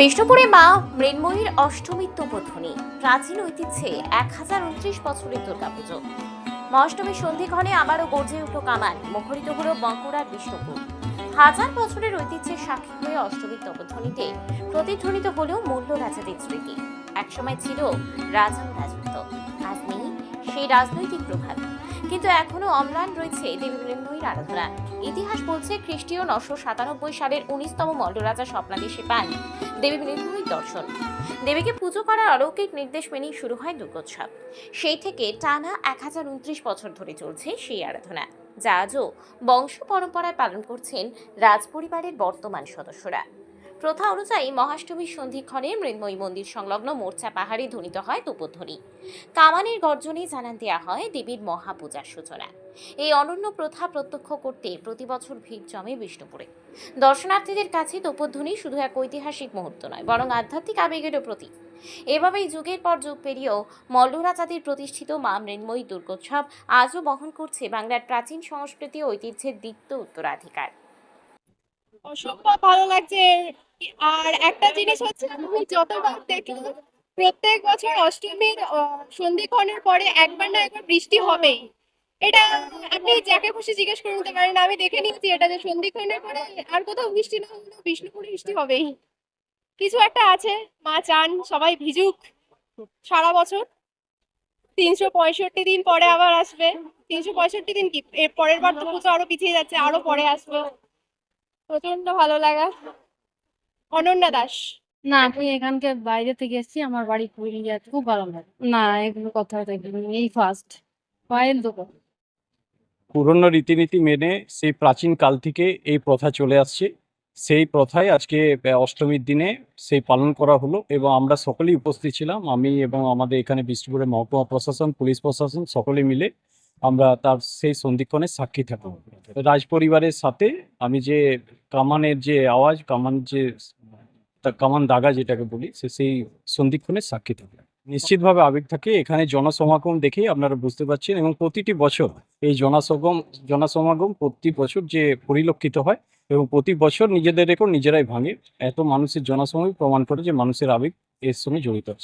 বিষ্ণুপুরে মা মৃন্ময়ীর অষ্টমীর তোপধ্বনি। প্রাচীন ঐতিহ্যে এক হাজার উনত্রিশ বছরের দুর্গাপুজো। মহাষ্টমীর সন্ধিক্ষণে আবারও গর্জে উঠল কামান মুখরিত হল বাঁকুড়ার বিষ্ণুপুর। হাজার বছরের ঐতিহ্যের সাক্ষী হয়ে অষ্টমীর তপধ্বনিতে প্রতিধ্বনিত হলেও মূল্য রাজাদের স্মৃতি। একসময় ছিল রাজা রাজত্ব আজ নেই সেই রাজনৈতিক প্রভাব। কিন্তু এখনও অম্লান রয়েছে দেবী আরাধনা। ইতিহাস বলছে খ্রিস্টীয় নশো সাতানব্বই সালের উনিশতম মল্লরাজা স্বপ্নাদেশে পান দেবী দর্শন। দেবীকে পুজো করার অলৌকিক নির্দেশ মেনেই শুরু হয় দুর্গোৎসব। সেই থেকে টানা এক হাজার উনত্রিশ বছর ধরে চলছে সেই আরাধনা, যা আজও বংশ পরম্পরায় পালন করছেন রাজপরিবারের বর্তমান সদস্যরা। প্রথা অনুযায়ী মহাষ্টমীর সন্ধিক্ষণে মৃন্ময়ী মন্দির সংলগ্ন মোর্চা পাহাড়ে ধ্বনিত হয় তুপধ্বনি কামানের গর্জনে জানান দেওয়া হয় দেবীর মহাপূজার সূচনা। এই অনন্য প্রথা প্রত্যক্ষ করতে প্রতি বছর ভিড় জমে বিষ্ণুপুরে। দর্শনার্থীদের কাছে তোপধ্বনি শুধু এক ঐতিহাসিক মুহূর্ত নয়, বরং আধ্যাত্মিক আবেগেরও প্রতীক। এভাবেই যুগের পর যুগ পেরিয়েও মল্লরাজাদের প্রতিষ্ঠিত মা মৃন্ময়ী দুর্গোৎসব আজও বহন করছে বাংলার প্রাচীন সংস্কৃতি ঐতিহ্যের দীপ্ত উত্তরাধিকার। অসম্ভব ভালো লাগছে। আর একটা জিনিস হচ্ছে আমি যতবার দেখলাম প্রত্যেক বছর অষ্টমীর সন্ধিক্ষণের পরে একবার না একবার বৃষ্টি হবেই। এটা আপনি যাকে খুশি জিজ্ঞেস করে নিতে পারেন। আমি দেখে নিয়েছি এটা যে সন্ধিক্ষণের পরে আর কোথাও বৃষ্টি না হলেও বিষ্ণুপুরে বৃষ্টি হবেই। কিছু একটা আছে, মা চান, সবাই ভিজুক সারা বছর। তিনশো পঁয়ষট্টি দিন পরে আবার আসবে। তিনশো পঁয়ষট্টি দিন কি? পরের বার তো পুজো আরও পিছিয়ে যাচ্ছে, আরও পরে আসবে। প্রচণ্ড ভালো লাগা। অনন্যা দাস। না আমি এখানকার বাইরে থেকে এসেছি আমার বাড়ি পুরুলিয়াতে খুব ভালো লাগে। না এগুলো কথা এই ফার্স্ট পায়ের দোকান পুরনো রীতিনীতি মেনে সেই প্রাচীন কাল থেকে এই প্রথা চলে আসছে। সেই প্রথায় আজকে অষ্টমীর দিনে সেই পালন করা হলো এবং আমরা সকলেই উপস্থিত ছিলাম। আমি এবং আমাদের এখানে বিষ্ণুপুরের মহকুমা প্রশাসন পুলিশ প্রশাসন সকলে মিলে আমরা তার সেই সন্ধিক্ষণে সাক্ষী থাকব। রাজ পরিবারের সাথে আমি যে কামানের যে আওয়াজ, কামান যে কামান দাগা যেটাকে বলি, সে সেই সন্ধিক্ষণে সাক্ষী থাকবে। নিশ্চিতভাবে আবেগ থাকে, এখানে জনসমাগম দেখেই আপনারা বুঝতে পারছেন এবং প্রতিটি বছর এই জনসগম, জনসমাগম প্রতি বছর যে পরিলক্ষিত হয় এবং প্রতি বছর নিজেদের রেকর্ড নিজেরাই ভাঙে, এত মানুষের জনসমাগম প্রমাণ করে যে মানুষের আবেগ এর সঙ্গে জড়িত আছে।